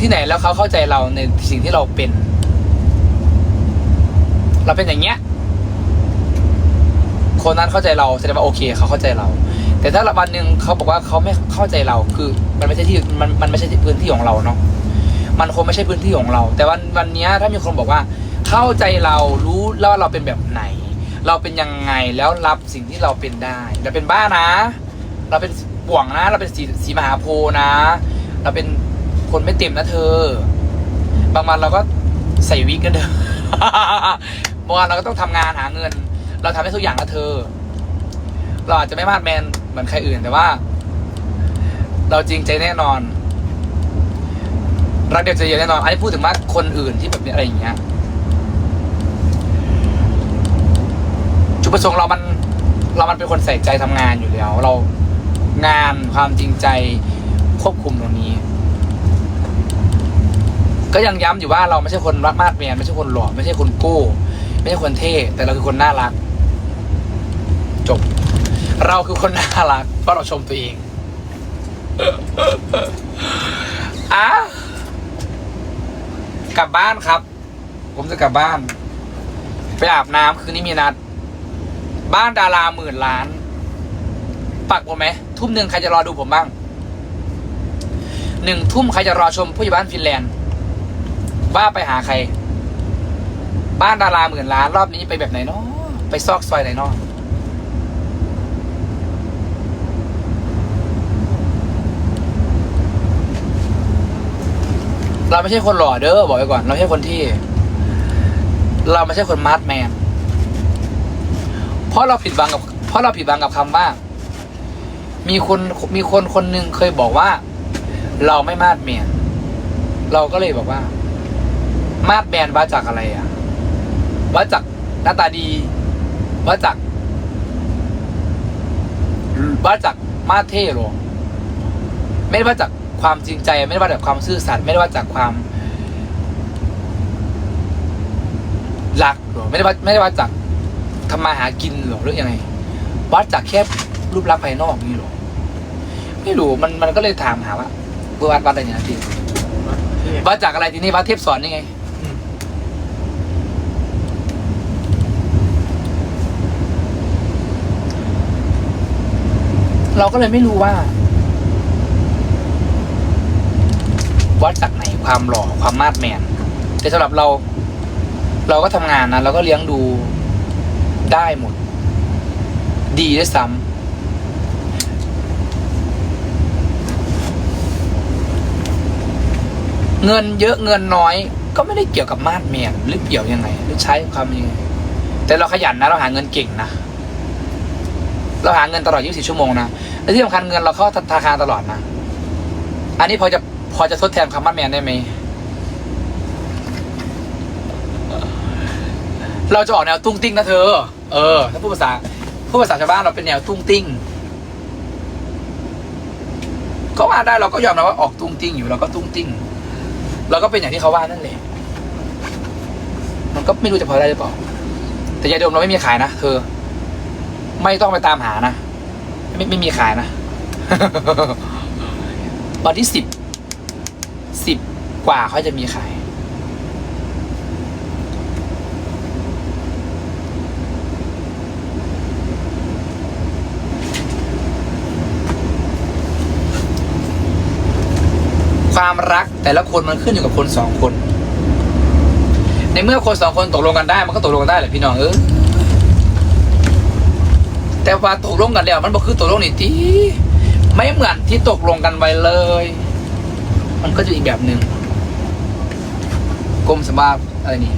ที่ไหนแล้วเขาเข้าใจเราในสิ่งที่เราเป็น เราเป็นอย่างเงี้ย คนนั้นเข้าใจเราแสดงว่าโอเคเขาเข้าใจเรา แต่ถ้าวันหนึ่งเขาบอกว่าเขาไม่เข้าใจเราคือ มันไม่ใช่ที่มันมันไม่ใช่พื้นที่ของเราเนาะมันคงไม่ใช่พื้นที่ของเรา แต่วันวันนี้ถ้ามีคนบอกว่า เข้าใจเรารู้แล้วว่าเราเป็นแบบไหน เราเป็นยังไงแล้วรับสิ่งที่เราเป็นได้เราเป็นบ้านะ เราเป็นบ่วงนะ เราเป็นสีสีมหาโพธินะ เราเป็น คนไม่เต็มนะเธอ บางวันเราก็ใส่วิกกันเถอะบางวันเราก็ต้องทำงานหาเงิน เราทำได้ทุกอย่างนะเธอ เราอาจจะไม่มาดแมนเหมือนใครอื่นแต่ว่า เราจริงใจแน่นอนรักเดียวใจเดียวแน่นอนอันนี้พูดถึงว่าคนอื่นที่แบบนี้อะไรอย่างเงี้ยจุดประสงค์เรามัน เรามันเป็นคนใส่ใจทำงานอยู่แล้ว เรางานความจริงใจควบคุมตรงนี้ ก็ยังย้ำอยู่ว่าเราไม่ใช่คนรักมาดแมนไม่ใช่คนหล่อไม่ใช่คนกู้ไม่ใช่คนเท่ แต่เราคือคนน่ารัก จบ เราคือคนน่ารักเพราะเราชมตัวเองอะกลับบ้านครับ ผมจะกลับบ้าน ไปอาบน้ำคืนนี้มีนัด บ้านดาราหมื่นล้าน ปักผมไหม ทุ่มหนึ่งใครจะรอดูผมบ้างหนึ่งทุ่มใครจะรอชมผู้ใหญ่บ้านฟินแลนด์ ว่าไปหาใคร บ้านดาราหมื่นล้าน รอบนี้ไปแบบไหนเนาะไปซอกซอยไหนเนาะเราไม่ใช่คนหล่อเด้อบอกไว้ก่อน เราไม่ใช่คนที่ เราไม่ใช่คนมาร์ทแมนเพราะเราผิดหวังกับ เพราะเราผิดหวังกับคำว่า มีคนมีคนคนหนึ่งเคยบอกว่า เราไม่มาดแมนเราก็เลยบอกว่า มาดแมนว่าจากอะไรอะว่าจากหน้าตาดีว่าจากว่าจากมาดเท่หรอไม่ได้ว่าจากความจริงใจ ไม่ได้ว่าจากความซื่อสัตย์ไม่ได้ว่าจากความรักหรอไม่ได้ว่าไม่ได้ว่าจากทำมาหากินหรอหรือยังไงวัดจากแค่รูปลักษณ์ภายนอกนี่หรอไม่รู้มันมันก็เลยถามหาว่าเบอร์วัดวัดอะไรเนี่ยนะพี่วัดจากอะไรทีนี้วัดเทพสอนนี่ไง เราก็เลยไม่รู้ว่า วัดจากไหนความหล่อความมาดแมนแต่สำหรับเรา เราก็ทำงานนะเราก็เลี้ยงดูได้หมด ดีด้วยซ้ำเงินเยอะเงินน้อยก็ไม่ได้เกี่ยวกับมาดแมนหรือเกี่ยวยังไง หรือใช้ความยังไงแต่เราขยันนะเราหาเงินเก่งนะเราหาเงินตลอด 24 ชั่วโมงนะ และที่สำคัญเงินเราเข้าธนาคารตลอดนะ อันนี้พอจะพอจะทดแทนคำว่าแมนได้ไหม เราจะออกแนวตุ้งติ้งนะเธอ เออ ถ้าพูดภาษาพูดภาษาชาวบ้านเราเป็นแนวตุ้งติ้ง ก็ว่าได้เราก็ยอมรับว่าออกตุ้งติ้งอยู่เราก็ตุ้งติ้ง เราก็เป็นอย่างที่เขาว่านั่นแหละ มันก็ไม่รู้จะพอได้หรือเปล่า แต่ยาดมเราไม่มีขายนะเธอ ไม่ต้องไปตามหานะ ไม่ไม่มีขายนะ วันที่สิบสิบกว่าเขาจะมีขายความรักแต่ละคนมันขึ้นอยู่กับคนสองคน ในเมื่อคนสองคนตกลงกันได้ มันก็ตกลงกันได้แหละพี่น้องเออ แต่ว่าตกลงกันแล้ว มันบอกคือตกลงนี่ทีไม่เหมือนที่ตกลงกันไว้เลย มันก็จะอีกแบบหนึ่งกรมสมบัติอะไรนี่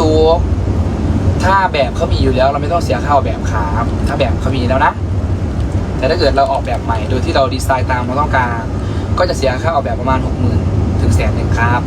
ตัวถ้าแบบเขามีอยู่แล้ว เราไม่ต้องเสียค่าออกแบบครับถ้าแบบเขามีแล้วนะ แต่ถ้าเกิดเราออกแบบใหม่โดยที่เราดีไซน์ตามเราต้องการ ก็จะเสียค่าออกแบบประมาณหกหมื่นถึงแสนหนึ่งครับ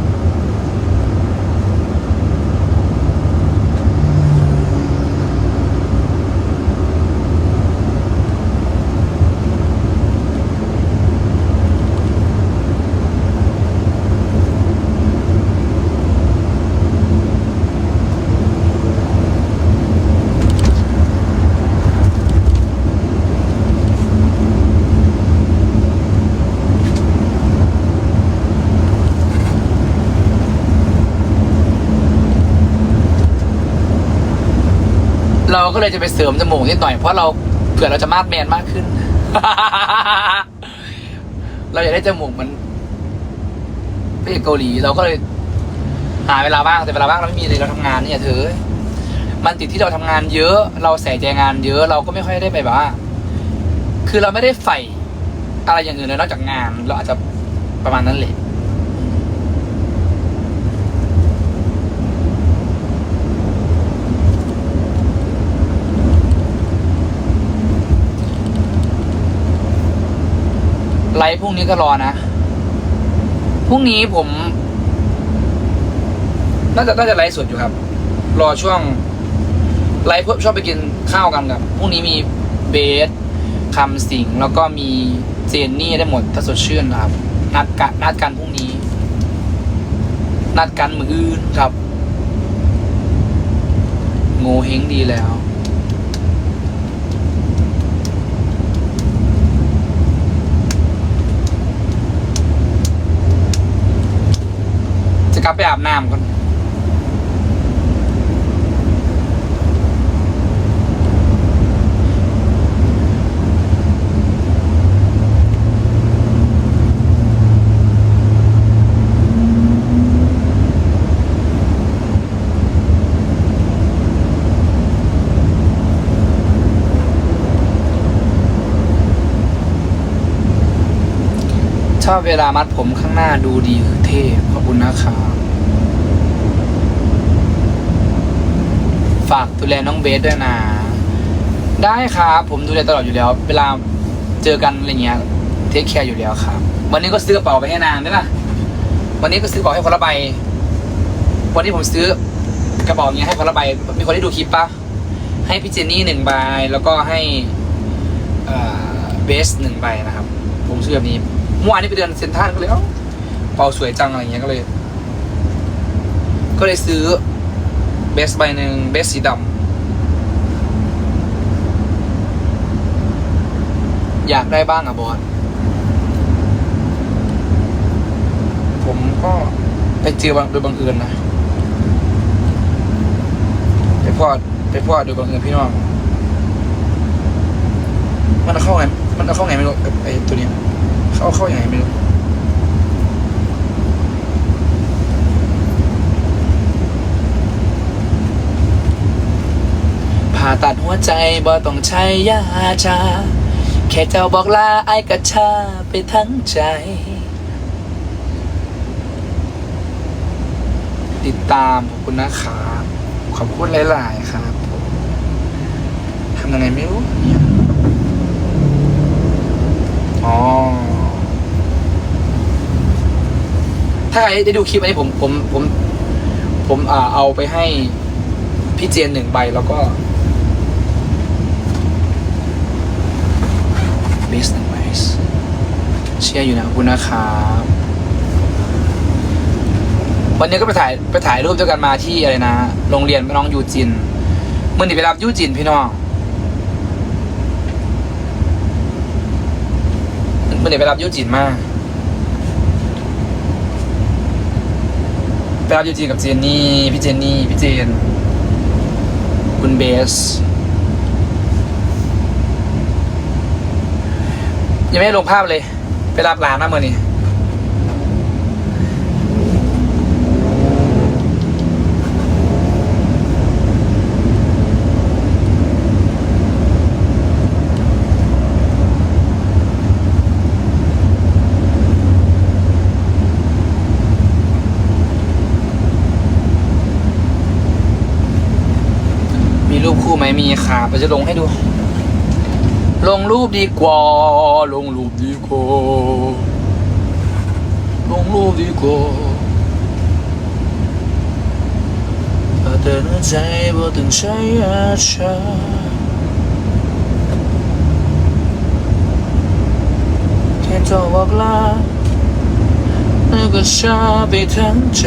เราก็เลยจะไปเสริมจมูกนิดหน่อยเพราะเราเผื่อเราจะมาดแมนมากขึ้น เราอยากได้จมูกมันพระเกเกาหลีเราก็เลย หาเวลาว่างแต่เวลาว่างเราไม่มีเลยเราทำงานเนี่ยเธอ มันติดที่เราทำงานเยอะ เราใส่ใจงานเยอะเราก็ไม่ค่อยได้ไปแบบว่า คือเราไม่ได้ใฝ่อะไรอย่างอื่นเลยนอกจากงาน เราอาจจะประมาณนั้นแหละ ไลฟ์พรุ่งนี้ก็รอนะพรุ่งนี้ผมน่าจะน่าจะไลฟ์สดอยู่ครับ รอช่วงไลฟ์เพื่อชอบไปกินข้าวกันครับพรุ่งนี้มีเบสคำสิงแล้วก็มีเจนนี่ได้หมดถ้าสดชื่นนะครับ นัดกันนัดกันพรุ่งนี้ นัดกันมืออื่นครับ โง่เฮงดีแล้ว จะกลับ ไปอาบน้ำก่อนชอบเวลามัดผมข้างหน้าดูดีคือเท่ขอบคุณนะครับฝากดูแลน้องเบสด้วยนะ ได้ครับผมดูแลตลอดอยู่แล้ว เวลาเจอกันอะไรเงี้ยเทคแคร์อยู่แล้วครับ วันนี้ก็ซื้อกระเป๋าไปให้นางด้วยนะวันนี้ก็ซื้อกระเป๋าให้คนละใบวันนี้ผมซื้อกระเป๋าเนี้ยให้คนละใบมีคนได้ดูคลิปปะให้พี่เจนนี่หนึ่งใบแล้วก็ให้เบสหนึ่งใบนะครับ ผมซื้อแบบนี้เมื่อวานนี้ไปเดินเซ็นทรัลก็เลยเอ้าเป่าสวยจังอะไรเงี้ยก็เลย ก็เลยซื้อ เบสใบหนึ่งเบสสีดำอยากได้บ้างอะบอสผมก็ไปเจอบังโดยบังเอิญนะไปพอดไปพอดโดยบังเอิญพี่น้อง มันเอาเข้าไง มันเอาเข้าไงไม่รู้ไอ้ตัวเนี้ยเข้าเข้าอย่างไรไม่รู้ ผ่าตัดหั วใจบ่ต้องใช้ยาชา แค่เจ้าบอกลาไอ้กระชาไปทั้งใจ ติดตามขอบคุณนะครับขอบคุณหลาย ๆ ครับผมทำยังไงไม่รู้อ๋อถ้าใครได้ดูคลิปอันนี้ผมผมผมผมอ่าเอาไปให้พี่เจนหนึ่งใบแล้วก็ เบสหนึ่งใบเชียร์อยู่นะคุณนะครับวันนี้ก็ไปถ่ายไปถ่ายรูปด้วยกันมาที่อะไรนะ โรงเรียนน้องยูจินเมื่อนี้ไปรับยูจินพี่น้องมันเดี๋ยวไปรับยูจินมาไปรับยูจินกับเจนนี่พี่เจนนี่พี่เจน คุณเบส ยังไม่ได้ลงภาพเลย ไปรับร้านนะเมื่อนี้มีรูปคู่ไหมมีค่ะเราจะลงให้ดู ลงรูปดีกว่า ลงรูปดีกว่า ลงรูปดีกว่าถ้าเดินใจบ่ต้องใช้อาชาแค่เจ้าบอกลาแล้วก็ชาไปทั้งใจ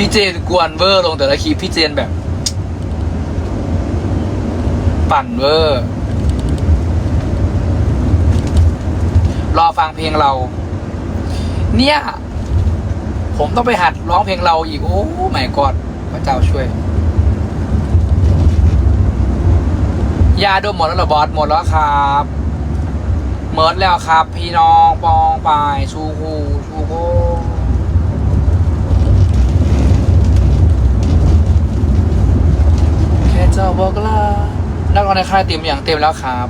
พี่เจนกวนเวอร์ลงแต่ละคลิปพี่เจนแบบ ปั่นเวอร์ รอฟังเพลงเรา เนี่ย ผมต้องไปหัดร้องเพลงเราอีก โอ้ไม่กอดพระเจ้าช่วย ยาดมหมดแล้วเหรอบอสหมดแล้วครับหมดแล้วครับ พี่น้องปองปายชูฮูชูโค่เจ้าบอกลานักร้องในค่ายเต็มอย่างเต็มแล้วครับ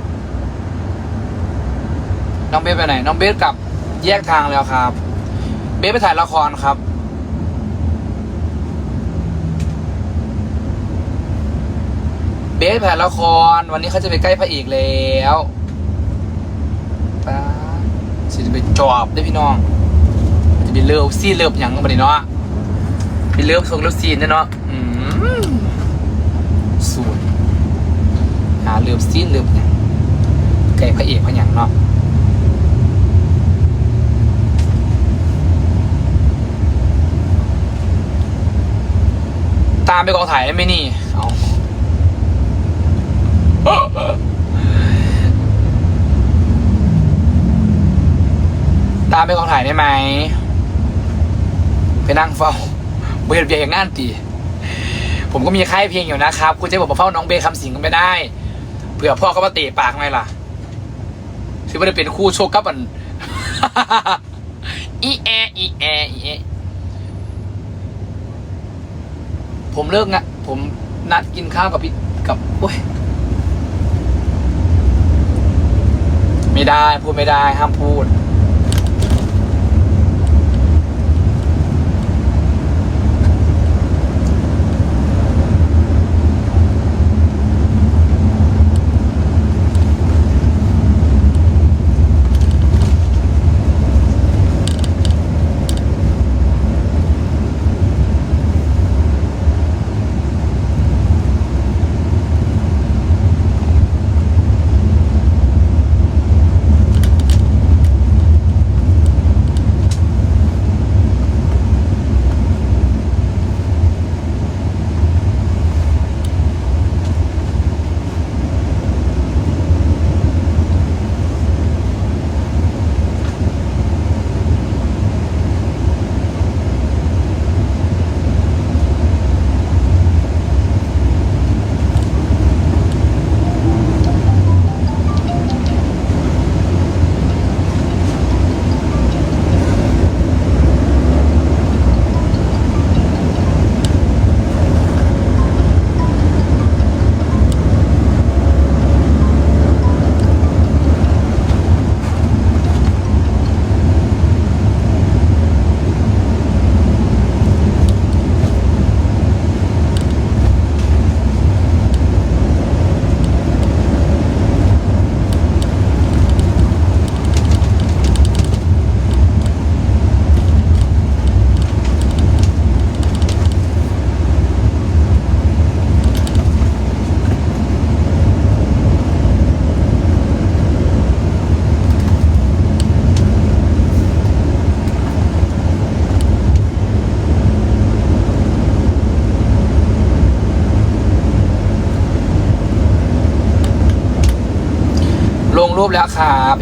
น้องเบสไปไหน น้องเบสกลับแยกทางแล้วครับ เบสไปถ่ายละครครับ เบสไปถ่ายละคร วันนี้เขาจะไปใกล้พระเอกแล้วป้าสิจะไปจอบได้พี่น้อง จะไปเลิฟซีเลิฟหยังกันไปเนาะไปเลิฟส่งเลิฟซีนเด้อเนาะอืม สวยหาเลิฟซีนเลิฟหยังไก่พระเอกพระหยังเนาะตามไปกองถ่ายได้ไหมนี่เอาตามไปกองถ่ายได้ไหม ไปนั่งเฝ้าเบียดเบียดอย่างนั่นตี ผมก็มีค่ายเพลงอยู่นะครับ คุณจะบอกมาเฝ้าน้องเบย์คำสิงก็ไม่ได้เผื่อพ่อก็มาเตะปากไงล่ะถือว่าจะเป็นคู่โชคกับมันอีแออีแออีแอผมเลิกงะผมนัดกินข้าวกับพี่กับโอ้ยไม่ได้พูดไม่ได้ห้ามพูด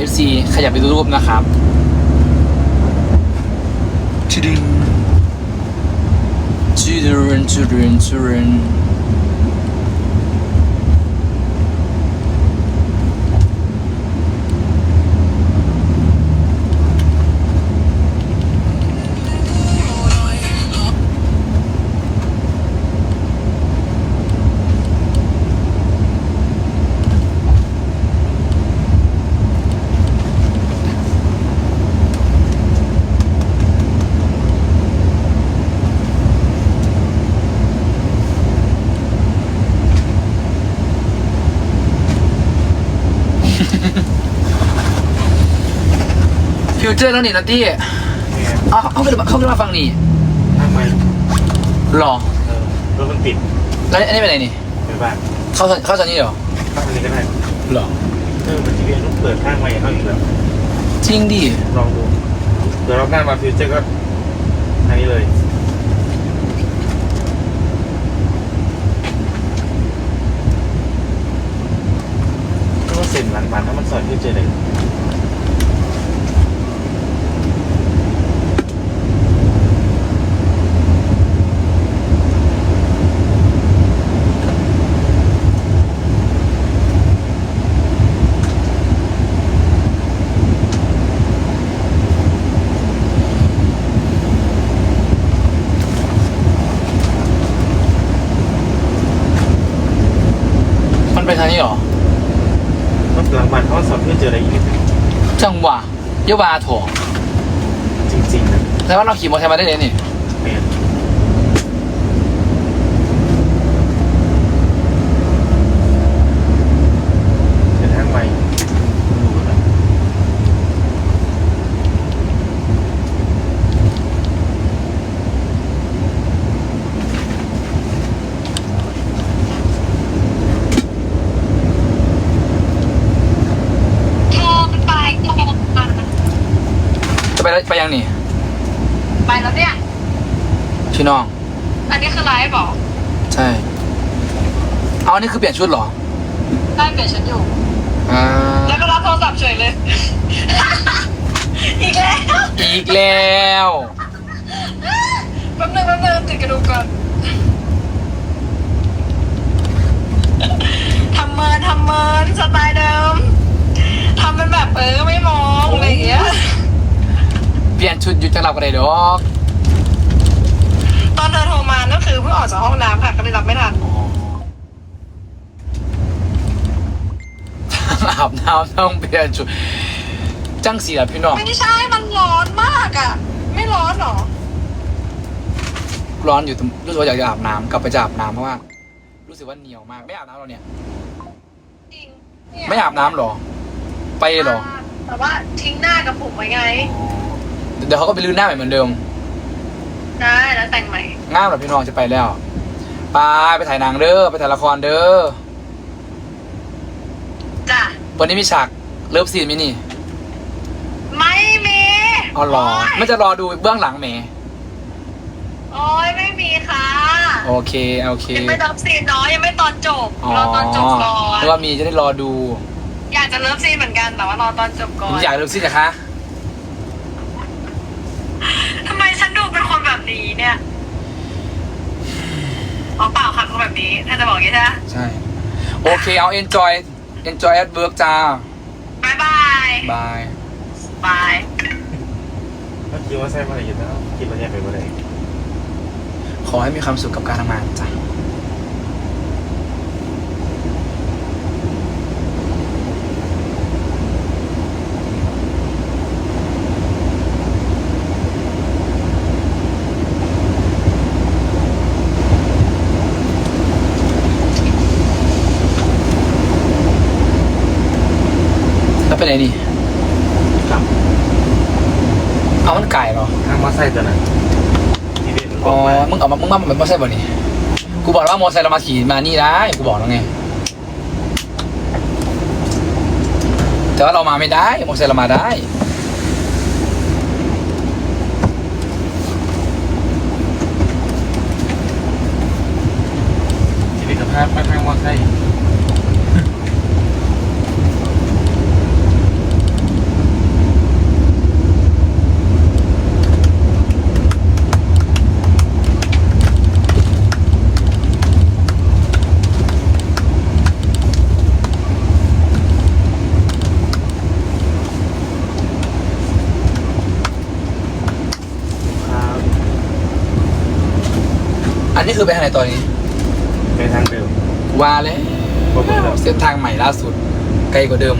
FC ขยับไปดูรูปนะครับชุดินชุดินชุดินชุดิน เจอร์แล้วนี่นัตตี้เนี่ยเอาเขาขึ้นมาเขาขึ้นมาฟังนี่ทำไมหรอเออรถมันติดแล้วอันนี้เป็นไหนนี่ไปบ้านเข้าเข้าตอนนี้เหรอข้างนี้ก็ได้หรอเออมันจะเวียนต้องเปิดข้างใหม่เข้าอีกแล้วจริงดิลองดูเดี๋ยวรอบหน้ามาฟิวเจอร์ก็อันนี้เลยส้นหลังบ้านถ้ามันสอนฟิวเจอร์เลย ทางนี้เหรอมันหลังบ้านเขาสอนฟิวเจอร์อะไรอีกจังหวะเยาวาโถจริงๆนะแต่ว่าเราขี่มอเตอร์ไซค์มาได้เลยนี่แม่นเป็นทางใหม่ดูกันนะ เธอมันไปก่อน จะไปไปยังนี่ไปแล้วเนี่ย พี่น้อง อันนี้คือไลฟ์บอกใช่ เอาอันนี้คือเปลี่ยนชุดเหรอได้เปลี่ยนฉันอยู่ อ่าแล้วก็รับโทรศัพท์เฉยเลย อีกแล้วอีกแล้วแป๊บนึงแป๊บนึงติดกระดูกก่อนทำเมินทำเมินสไตล์เดิมทำเป็นแบบเออไม่มองอะไรอย่างเงี้ย เปลี่ยนชุดอยู่จังหวัดอะไรดอกตอนเธอโทรมานั่นคือเพิ่งออกจากห้องน้ำค่ะก็เลยรับไม่ทันอ๋ออาบน้ำต้องเปลี่ยนชุด จังสีล่ะพี่น้อง ไม่ใช่ มันร้อนมากอะ ไม่ร้อนหรอ ร้อนอยู่ตรงรู้สึกว่าอยากจะอาบน้ำกลับไปจะอาบน้ำเพราะว่า รู้สึกว่าเหนียวมาก ไม่อาบน้ำหรอเนี่ย จริงเนี่ยไม่อาบน้ำหรอ ไปหรอ แต่ว่าทิ้งหน้ากับผมไว้ไง เดี๋ยวเขาก็ไปลื้อหน้าใหม่เหมือนเดิมได้แล้วแต่งใหม่ง่ามเหรอพี่น้องจะไปแล้ว ไปไปถ่ายหนังเด้อไปถ่ายละครเด้อจ้ะวันนี้มีฉากเลิฟซีนมินี่ไม่มีอ๋อรอโยไม่จะรอดูเบื้องหลังแหมโอ้ยไม่มีค่ะโอเคโอเคยังไม่เลิฟซีนเนาะยังไม่ตอนจบอ๋อรอตอนจบก่อนนึกว่ามีจะได้รอดู อยากจะเลิฟซีนเหมือนกันแต่ว่ารอตอนจบก่อผมนอยากเลิฟซีนนะคะ ทำไมฉันดู เป็นคนแบบนี้เนี่ยอ๋อเปล่าค่ะคนแบบนี้ ถ้าจะบอกอย่างนี้ใช่ไหมใช่ โอเคเอา enjoy enjoy at work จ้าบายบายบายบายเมื่อกี้ว่าใช่มาอะไรอยู่แล้วคิดว่าเนี่ยไปบ่ได้ขอให้มีความสุขกับการทำงานจ้ะ ไปไหนนี่กลับเอามันไก่เหรอทางมอไซค์ตัวนั้นที่เด่นบอ๋ออกมามึงเอามามึงมาเป็นมอเตอร์ไซค์บ่นี่กูบอกแล้วว่ามอเตอร์ไซค์เรามาขี่มานี่ได้กูบอกแล้วไงแต่ว่าเรามาไม่ได้มอเตอร์ไซค์เรามาได้ ที่เด่นกับภาพมาทางมอไซค์ นนี้คือไปทางไหนตอนนี้ไปทางเดิมว่าแล้วบ่เบิ่งแล้วเส้นทางใหม่ล่าสุด ไกลกว่าเดิม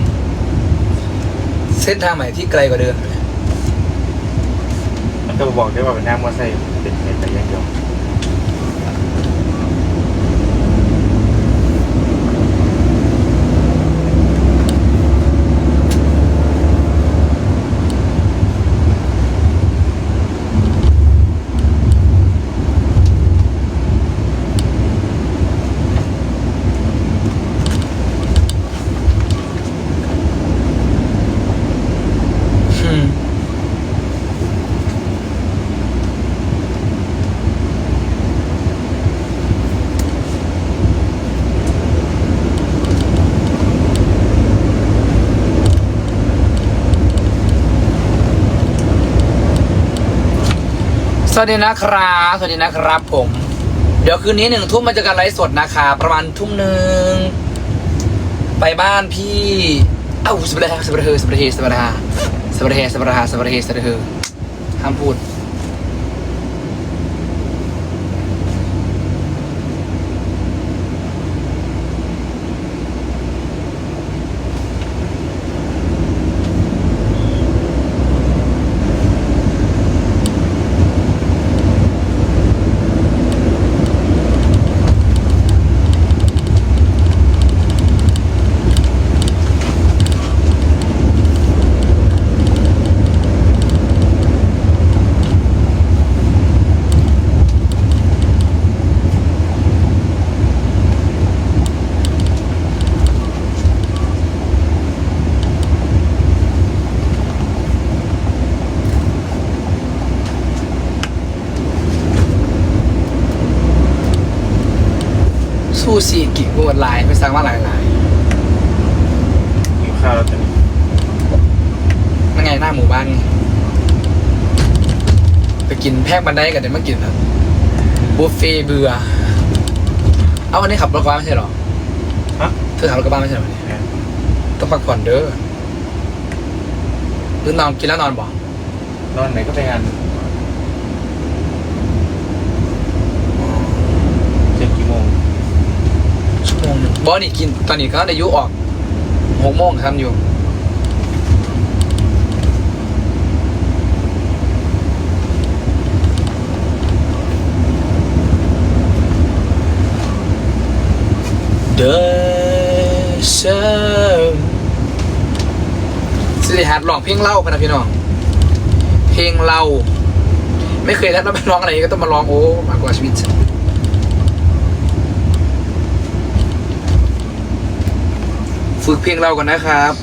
เส้นทางใหม่ที่ไกลกว่าเดิม มันก็บอกได้ว่าเป็นทางมอไซค์เป็นไปแต่อยังเดียว สวัสดีนะครับ สวัสดีนะครับผม เดี๋ยวคืนนี้หนึ่งทุ่มมาเจอกันไลฟ์สดนะคะ ประมาณทุ่มหนึ่งไปบ้านพี่เอ้าสบายสบายเฮสบายเฮสบายฮสบายเฮสบายฮสบายเฮสบายเฮห้ามพูด สู้ซีกิบวดลายไปสั่งมาหลายหลายกินข้าวแล้วตอนนี้ๆนั่นไงหน้าหมู่บ้านไงไปกินแพกบันไดกันเดี๋ยวมากินครับบุฟเฟ่เบื่อเอาวันนี้ขับรถกระบะไม่ใช่เหรอฮะเธอขับรถกระบะไม่ใช่เหรอ ต้องพักผ่อนเด้อหรือนอนกินแล้วนอนบ่นอนไหนก็ไปงานเจ็ดกี่โมง ชั่วโมงหนึ่ง บอนี่กินตอนนี้ก็อายุออกหกโมงครับอยู่ เดชสิริหัดร้องเพลงเล่าพนะพี่น้อง เพลงเล่า ไม่เคยแล้วไปร้องอะไรก็ต้องมาร้องโอ้มากกว่าชีวิตฉัน ฝึกเพลงเราก่อนนะครับ